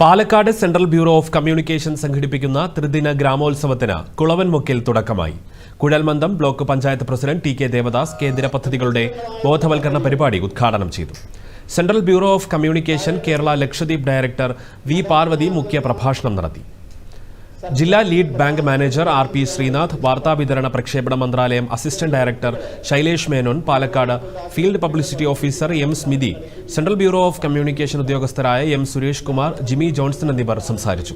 Palakkad central bureau of communication സംഘടിപ്പിക്കുന്ന ത്രിദിന ഗ്രാമോത്സവത്തിന് കുളവൻമുക്കിൽ തുടക്കമായി. കുഴൽമന്ദം block panchayat president T K Devadas കേന്ദ്ര പദ്ധതികളുടെ ബോധവൽക്കരണ പരിപാടി ഉദ്ഘാടനം ചെയ്തു. Central bureau of communication Kerala Lakshadweep director V Parvathi മുഖ്യ പ്രഭാഷണം നടത്തി. ജില്ലാ lead bank manager R P Sreenath വാർത്താവിതരണ പ്രക്ഷേപണ മന്ത്രാലയം assistant director Shailesh Menon Palakkad field publicity officer M Smithi central bureau of communication ഉദ്യോഗസ്ഥരായ M Suresh Kumar Jimmy Johnson എന്നിവർ സംസാരിച്ചു.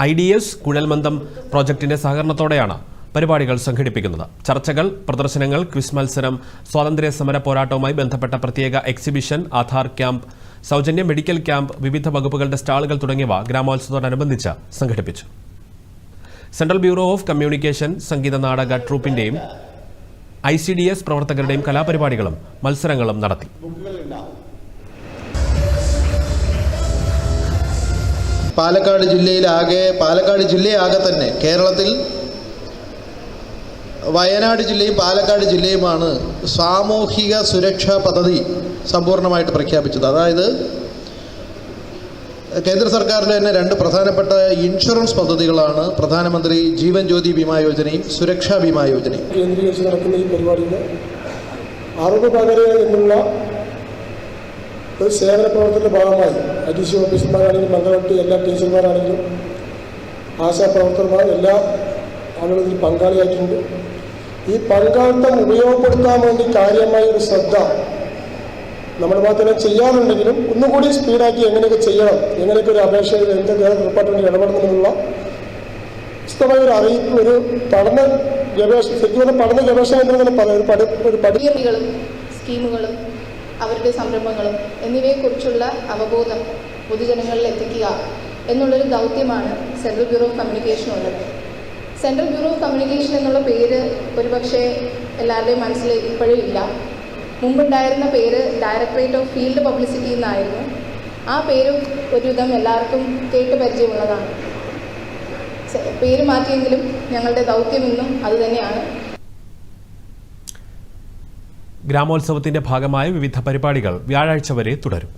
I- D S കുഴൽമന്ദം പ്രോജക്ടിന്റെ സഹകരണത്തോടെയാണ് പരിപാടികൾ സംഘടിപ്പിക്കുന്നത്. ചർച്ചകൾ പ്രദർശനങ്ങൾ ക്വിസ് മത്സരം സ്വാതന്ത്ര്യ സമര പോരാട്ടവുമായി ബന്ധപ്പെട്ട പ്രത്യേക എക്സിബിഷൻ ആധാർ ക്യാമ്പ് സൗജന്യ മെഡിക്കൽ ക്യാമ്പ് വിവിധ വകുപ്പുകളുടെ സ്റ്റാളുകൾ തുടങ്ങിയവ ഗ്രാമോത്സവത്തോടനുബന്ധിച്ച് സംഘടിപ്പിച്ചു. സെൻട്രൽ ബ്യൂറോ ഓഫ് കമ്മ്യൂണിക്കേഷൻ സംഗീത നാടക ട്രൂപ്പിന്റെയും ഐ സി ഡി എസ് പ്രവർത്തകരുടെയും കലാപരിപാടികളും മത്സരങ്ങളും നടത്തി. പാലക്കാട് ജില്ലയിലാകെ പാലക്കാട് ജില്ലയാകെ തന്നെ കേരളത്തിൽ വയനാട് ജില്ലയും പാലക്കാട് ജില്ലയുമാണ് സാമൂഹിക സുരക്ഷാ പദ്ധതി സമ്പൂർണമായിട്ട് പ്രഖ്യാപിച്ചത്. അതായത് കേന്ദ്ര സർക്കാരിന്റെ തന്നെ രണ്ട് പ്രധാനപ്പെട്ട ഇൻഷുറൻസ് പദ്ധതികളാണ് പ്രധാനമന്ത്രി ജീവൻ ജ്യോതി ബീമാ യോജനയും സുരക്ഷാ ബീമാ യോജനയും. കേന്ദ്രീകരിച്ച് നടക്കുന്ന ഈ പരിപാടിയിൽ അറിവ് പകരുക എന്നുള്ള ഒരു സേവന പ്രവർത്തനത്തിന്റെ ഭാഗമായി ഐ ടി സി ഓഫീസർമാരാണെങ്കിലും മംഗളട്ട് എല്ലാ ടീച്ചർമാരാണെങ്കിലും ആശാപ്രവർത്തകന്മാർ എല്ലാ ആളുകളും ഇതിൽ പങ്കാളിയായിട്ടുണ്ട്. ഈ പങ്കാളിത്തം ഉപയോഗപ്പെടുത്താൻ വേണ്ടി കാര്യമായ ഒരു ശ്രദ്ധ നമ്മൾ മാത്രമേ ചെയ്യാറുണ്ടെങ്കിലും ഒന്നുകൂടി സ്പീഡാക്കി എങ്ങനെയൊക്കെ ചെയ്യണം എങ്ങനെയൊക്കെ ഒരു അപേക്ഷ എന്തൊക്കെ ഡിപ്പാർട്ട്മെന്റ് ഇടപെടണമെന്നുള്ള വിശദമായ ഒരു അറിയിപ്പ് ഒരു പഠന ഗവേഷണം ശരിക്കും പറഞ്ഞാൽ പഠന ഗവേഷണം എന്ന് തന്നെ പറയാം പഠി ഒരു സ്കീമുകളും അവരുടെ സംരംഭങ്ങളും എന്നിവയെക്കുറിച്ചുള്ള അവബോധം പൊതുജനങ്ങളിൽ എത്തിക്കുക എന്നുള്ളൊരു ദൗത്യമാണ് സെൻട്രൽ ബ്യൂറോ ഓഫ് കമ്മ്യൂണിക്കേഷൻ ഉള്ളത് സെൻട്രൽ ബ്യൂറോ ഓഫ് കമ്മ്യൂണിക്കേഷൻ എന്നുള്ള പേര് ഒരുപക്ഷെ എല്ലാവരുടെയും മനസ്സിൽ ഇപ്പോഴും ഇല്ല. മുമ്പുണ്ടായിരുന്ന പേര് ഡയറക്ടറേറ്റ് ഓഫ് ഫീൽഡ് പബ്ലിസിറ്റി എന്നായിരുന്നു. ആ പേരും ഒരുവിധം എല്ലാവർക്കും കേട്ട് പരിചയമുള്ളതാണ്. പേര് മാറ്റിയെങ്കിലും ഞങ്ങളുടെ ദൗത്യം ഇന്നും അതുതന്നെയാണ് ഗ്രാമോത്സവത്തിന്റെ ഭാഗമായ വിവിധ പരിപാടികൾ വ്യാഴാഴ്ച വരെ തുടരും.